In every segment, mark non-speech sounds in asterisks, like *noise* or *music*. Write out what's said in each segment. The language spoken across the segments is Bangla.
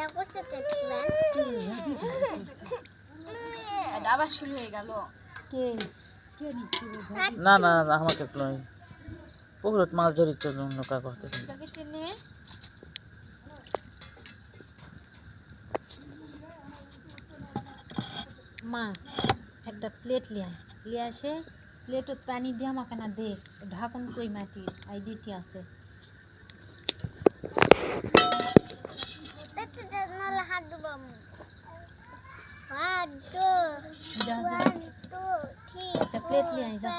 *laughs* আবার শুরু হয়ে গেল। কে? না না না আমাকে নয়। পুকুরত মাছ ধরির জন্য নৌকা করতে। মা একটা প্লেট লিয়ে লিয়ে আসে প্লেটত পানি দিয়া আমাকে না দে। ঢাকন কই মাটি? আই দিটি আছে। যা যা একটা প্লেট লিয়ে আয় যা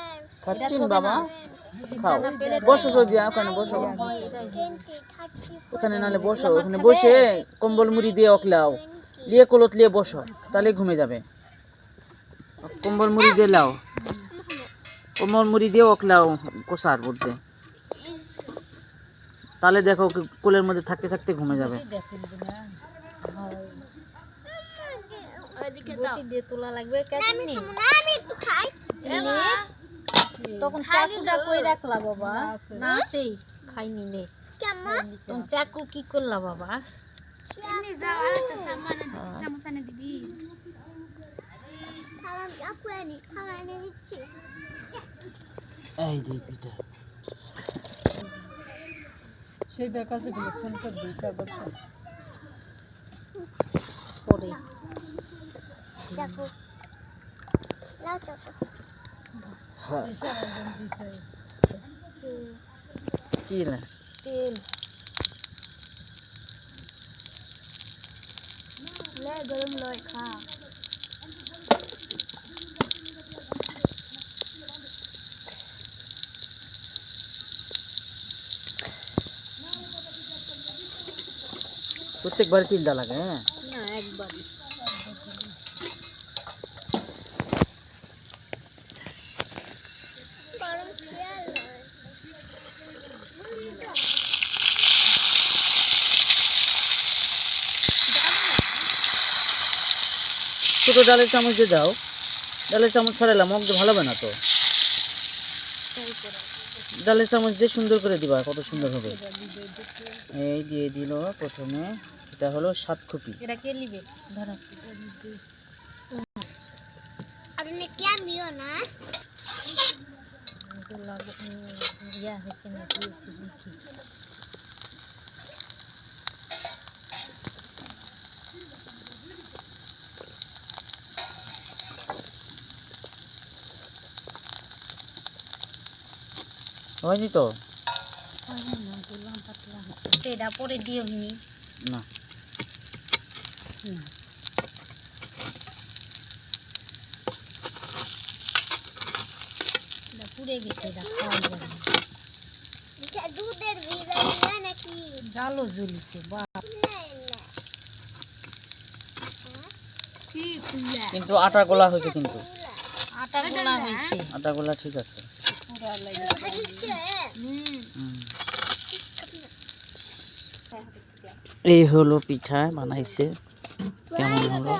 খাচ্ছিন বাবা খাও। না পেলে বসো সৌদি, ওখানে বসো। ওখানে নালে বসো, ওখানে বসে কম্বল মুড়ি দিয়ে অকলাও লিয়ে কলত লিয়ে বসো, তাহলে ঘুমে যাবে। কম্বল মুড়ি দিয়ে লাও। কম্বল মুড়ি দিয়ে অকলাও কোষার বলতে তাহলে দেখো কোলের মধ্যে থাকতে থাকতে ঘুমে যাবে। হয় তখন চাকুটা কই রাখলা বাবা? না সেই খাইনি নে। তখন চাকু কি করলা বাবা? দিবি। এই যে পিঠা। সেইটার কাছে গেলে ফোন করবি পরে। হ্যাঁ। কি না তেল। গরম লয় খা। প্রত্যেকবার তিনটা লাগে হ্যাঁ? না ছোট ডালের চামচ দিয়ে দাও। ডালের চামচ ছড়ালাম মগ ভালো হবে না তো? ডালের চামচ দিয়ে সুন্দর করে দিবা কত সুন্দর হবে। এই দিয়ে দিল প্রথমে এটা হলো সাত খুপি। এটা কে নিবে? ধরো। না? ইয়া হয়েছে নাকি এসে দেখি। হয়নি তো? হয়। এটা পরে দিও নি। পুড়ে গেছে এটা খাওয়া যাবে না। দুধের বিরিয়ানি নাকি? জালও জ্বলিছে বা। কিন্তু আটা গোলা হয়েছে কিন্তু। আটা গোলা হয়েছে। আটা গোলা ঠিক আছে। এই হলো পিঠা বানাইছে। কেমন হলো?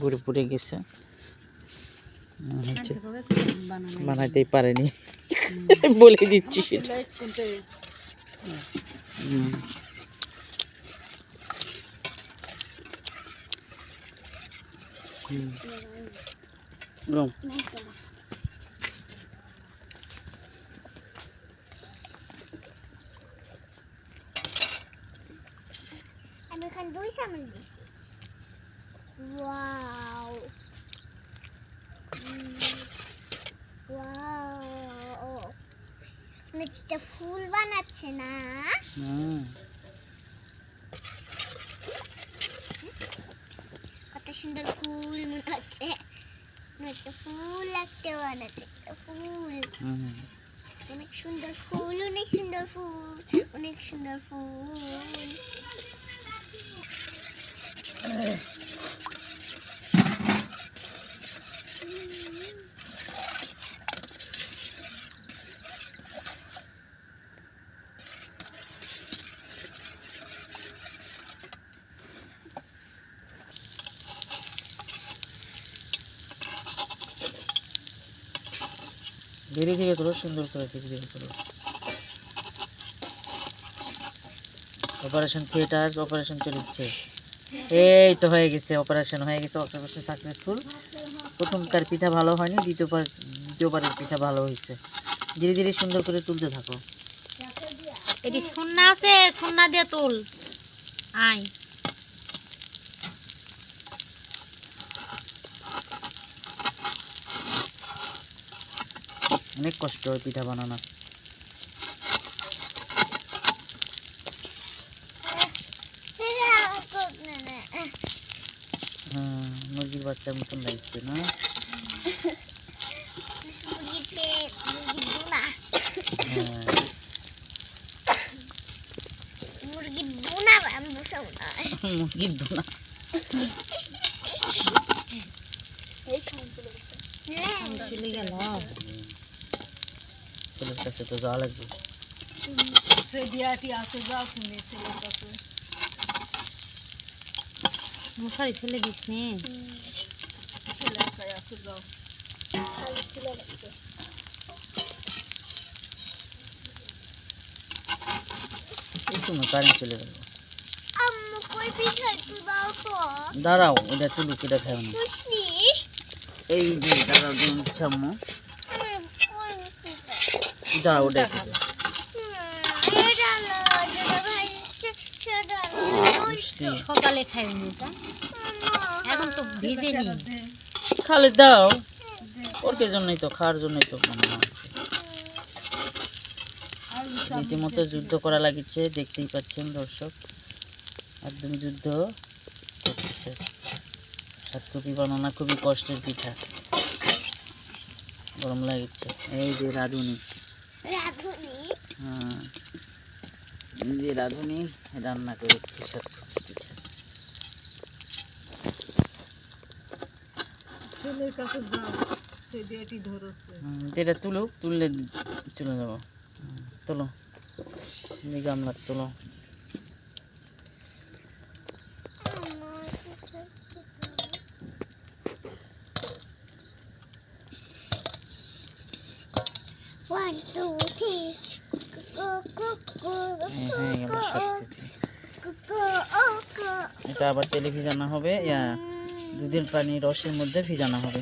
পুরে পুরে গেছে। বানাইতেই পারেনি। *laughs* বলে দিচ্ছি। আমি দুই চামচ দিছি ওয়াও ওয়াও মিষ্টি ফুল বানাচ্ছে না। কত সুন্দর ফুল মনে হচ্ছে হচ্ছে ফুল একটা বানাচ্ছে একটা ফুল অনেক সুন্দর ফুল অনেক সুন্দর ফুল অনেক সুন্দর ফুল ধীরে ধীরে তোলো সুন্দর করে ধীরে ধীরে তোলো। অপারেশন থিয়েটার অপারেশন চলছে। এই তো হয়ে গেছে অপারেশন হয়ে গেছে অপারেশন সাকসেসফুল প্রথমকার পিঠা ভালো হয়নি দ্বিতীয়বার দ্বিতীয়বারের পিঠা ভালো হয়েছে। ধীরে ধীরে সুন্দর করে তুলতে থাকো। এটি সুন্না আছে সুন্না দিয়ে তুল। আয়। অনেক কষ্ট হয় পিঠা বানানো হ্যাঁ মুরগির বাচ্চার মতন লাগছে না? মুরগির পেট মুরগির দোনা। চলে গেল ছেলের কাছে তো যাওয়া লাগবে। মশারি ফেলে দিস নে এই তো না কারেন্ট চলে গেল। আম্মু কই পিঠা একটু দাও তো। দাঁড়াও এটা তুলুক এটা খাও না। এই যে দাঁড়াও দিন ছাম্মু। দাঁড়াও ওটা একটু দাও। এটা লো যেটা ভাইছে সেটা লো ওই মিষ্টি। সকালে খাইনি এটা এখন তো ভিজে নি খালি দাও। ওর কে জন্যই তো খাওয়ার জন্যই তো রীতিমতো যুদ্ধ করা লাগিছে দেখতেই পাচ্ছেন দর্শক। একদম যুদ্ধ করতেছে। সাতকপি বানানো খুবই কষ্টের পিঠা। গরম লাগিচ্ছে। এই যে রাঁধুনি। রাধুনি? হ্যাঁ। যে রাঁধুনি রান্না করেছি সব পিঠা হুম, তুলো তুললে চলে যাব। হুম, তোলো এই গামলা তোলো। ওয়ান টু থ্রি এই হয়ে এটা আবার তেলে ভিজানো হবে। দুধের পানি, রসের মধ্যে ভিজানো হবে।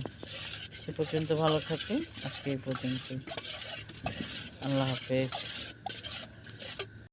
সে পর্যন্ত ভালো থাকবে আজকে এই পর্যন্ত আল্লাহ হাফেজ।